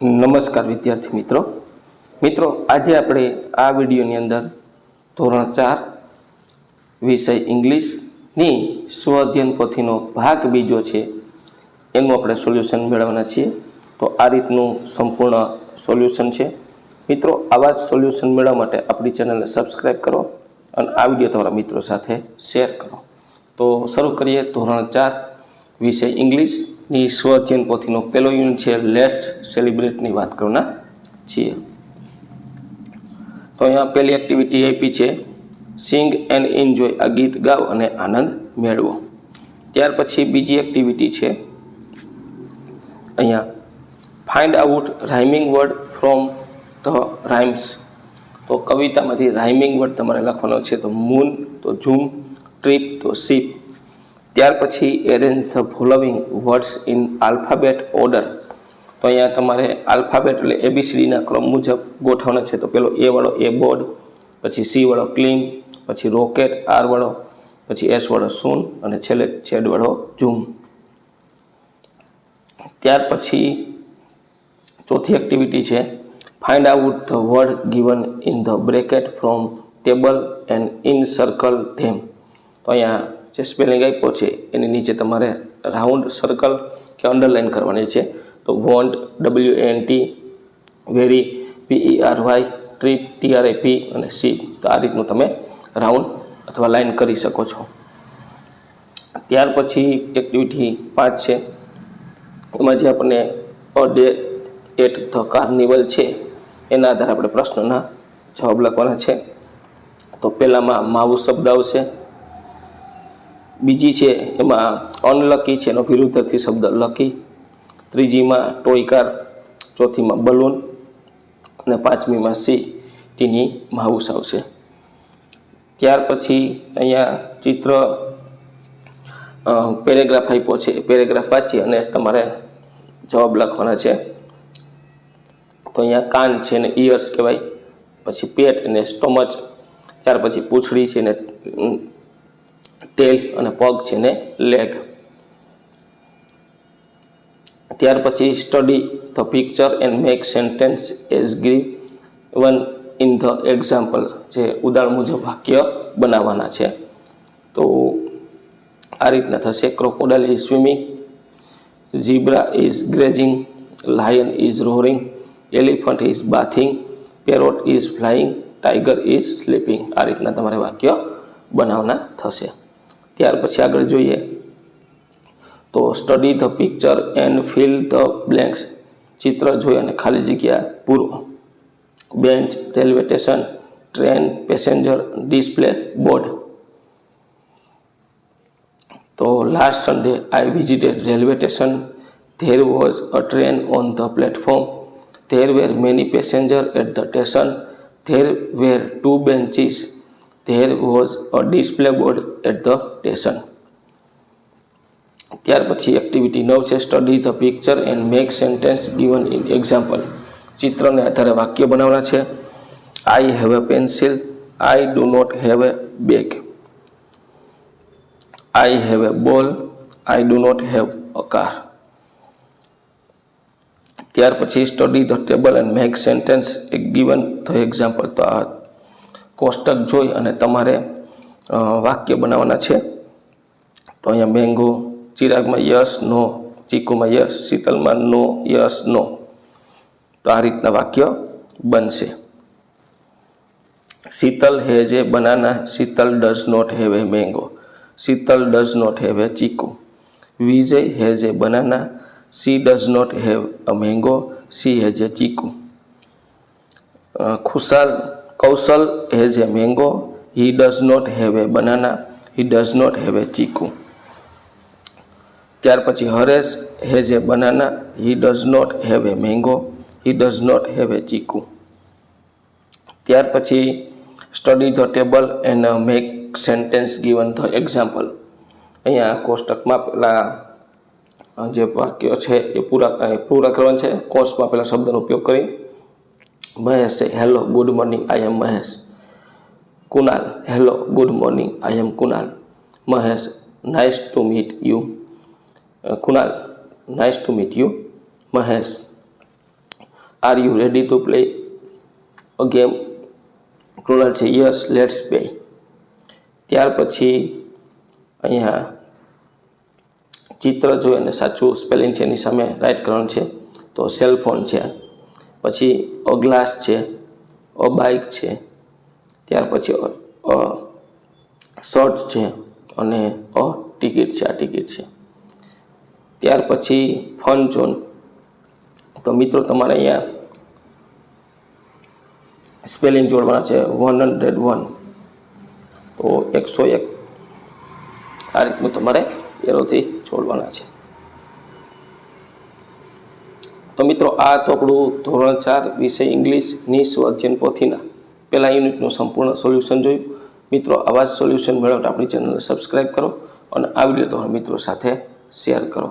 નમસ્કાર વિદ્યાર્થી મિત્રો. મિત્રો, આજે આપણે આ વિડીયોની અંદર ધોરણ ચાર, વિષય ઇંગ્લિશની સ્વ અધ્યયન પોથીનો ભાગ બીજો છે. એનું આપણે સોલ્યુશન મેળવવાના છીએ. તો આ રીતનું સંપૂર્ણ સોલ્યુશન છે. મિત્રો, આવા જ સોલ્યુશન મેળવવા માટે આપણી ચેનલને સબસ્ક્રાઈબ કરો અને આ વીડિયો તમારા મિત્રો સાથે શેર કરો. તો શરૂ કરીએ ધોરણ ચાર, વિષય ઇંગ્લિશની સ્વ અધ્યયન પોથીનો પહેલો યુનિટ છે લેસ્ટ સેલિબ્રેટની વાત કરવાના છીએ. તો અહીંયા પહેલી એક્ટિવિટી આપી છે સિંગ એન્ડ એન્જોય આ ગીત ગાઓ અને આનંદ મેળવો. ત્યાર પછી બીજી એક્ટિવિટી છે, અહીંયા find out rhyming word from the rhymes તો કવિતામાંથી રાઇમિંગ વર્ડ તમારે લખવાનો છે, તો મૂન તો ઝૂમ ટ્રીપ તો સીપ ત્યાર પછી arrange the following words in alphabet order તો અહીંયા તમારે આલ્ફાબેટ એટલે એબીસીડીના ક્રમ મુજબ ગોઠવવાના છે. તો પેલો એ વાળો એ બોર્ડ પછી સી વાળો ક્લીન પછી રોકેટ આર વાળો, પછી એસ વાળો સૂન અને છેલ્લે છેડ વાળો ઝૂમ ત્યાર પછી ચોથી એક્ટિવિટી છે. Find out the word given in the bracket from table and in circle them તો અહીંયા જે સ્પેલિંગ આપ્યો છે, એની નીચે તમારે રાઉન્ડ સર્કલ કે અંડરલાઇન કરવાની છે. તો want W N T very P E R Y trip T R P અને સી તો આ રીતનું તમે રાઉન્ડ અથવા લાઇન કરી શકો છો. ત્યાર પછી એક્ટિવિટી પાંચ છે. એમાં જે આપણને a day at the carnival છે, એના આધારે આપણે પ્રશ્નના જવાબ લખવાના છે. તો પહેલામાં માવું શબ્દ આવશે. બીજી છે એમાં અનલકી છે, એનો વિરુદ્ધથી શબ્દ લકી. ત્રીજીમાં ટોયકાર, ચોથીમાં બલૂન, અને પાંચમીમાં સી, ટીની માઉસ આવશે. ત્યાર પછી અહીંયા ચિત્ર પેરેગ્રાફ આપ્યો છે. પેરેગ્રાફ વાંચી અને તમારે જવાબ લખવાના છે. તો અહીંયા કાન છે ને ઇયર્સ કહેવાય, પછી પેટ અને સ્ટોમચ, ત્યાર પછી પૂંછડી છે ને ટેલ અને પગ છે ને લેગ. ત્યાર પછી study the picture and make sentence as one in the example જે ઉદાહરણ મુજબ વાક્ય બનાવવાના છે. તો આ રીતના થશે. Crocodile is swimming zebra is grazing lion is roaring elephant is bathing parrot is flying tiger is sleeping આ રીતના તમારે વાક્ય બનાવના થશે. ત્યાર પછી આગળ જોઈએ. તો study the picture and fill the blanks ચિત્ર જોઈ અને ખાલી જગ્યા પૂરો. Bench railway station train passenger display board તો last Sunday I visited railway station there was a train on the platform there were many passenger at the station there were two benches there was a display board at the station. ત્યાર પછી activity નવ છે. Study the picture and make sentence given in example ચિત્રને આધારે વાક્ય બનાવવાના છે. I have a pencil I do not have a bag I have a ball I do not have a car ત્યાર પછી study the table and make sentence given the example તો આ કોષ્ટક જોઈ અને તમારે વાક્ય બનાવવાના છે. તો અહીંયા મેંગો, ચિરાગમાં યસ નો, ચીકુમાં યસ શીતલમાં નો યસ નો. તો આ રીતના વાક્ય બનશે. Sheetal has a banana, Sheetal does not have a mango Sheetal does not have a chikoo. Vijay has a banana she does not have a mango she has a chikoo. Khushal Kaushal has a mango, he does not have a banana, he does not have a chikoo. ત્યાર પછી Haresh has a banana, he does not have a mango, he does not have a chikoo. ત્યાર પછી study the table and make sentence given the example. અહીંયા કોષ્ટકમાં પેલા જે વાક્યો છે એ પૂરા પૂરા કરવાના છે. કોર્સમાં પેલા શબ્દનો ઉપયોગ કરી મહેશ છે. Hello good morning I am Mahesh. Kunal hello good morning I am Kunal Mahesh nice to meet you Kunal nice to meet you Mahesh are you ready to play a game total છે yes let's play ત્યાર પછી અહીંયા ચિત્ર જોઈએ અને સાચું spelling છે એની સામે રાઇટ કરવાનું છે. તો સેલ ફોન છે. પછી અ ગ્લાસ છે, અ બાઇક છે, ત્યાર પછી અ શર્ટ છે અને અ ટિકિટ છે, આ ટિકિટ છે. ત્યાર પછી ફન ઝોન. તો મિત્રો તમારે અહીંયા સ્પેલિંગ જોડવાના છે વન હંડ્રેડ વન. તો એકસો એક. આ રીતનું તમારે એરોથી જોડવાના છે. તો મિત્રો, આ તો આપણું ધોરણ ચાર વિષય ઇંગ્લિશની અધ્યયન પોથીના. પહેલાં યુનિટનું સંપૂર્ણ સોલ્યુશન જોયું. મિત્રો, આવા જ સોલ્યુશન મેળવતા આપણી ચેનલને સબસ્ક્રાઈબ કરો અને આ વીડિયો તમારા મિત્રો સાથે શેર કરો.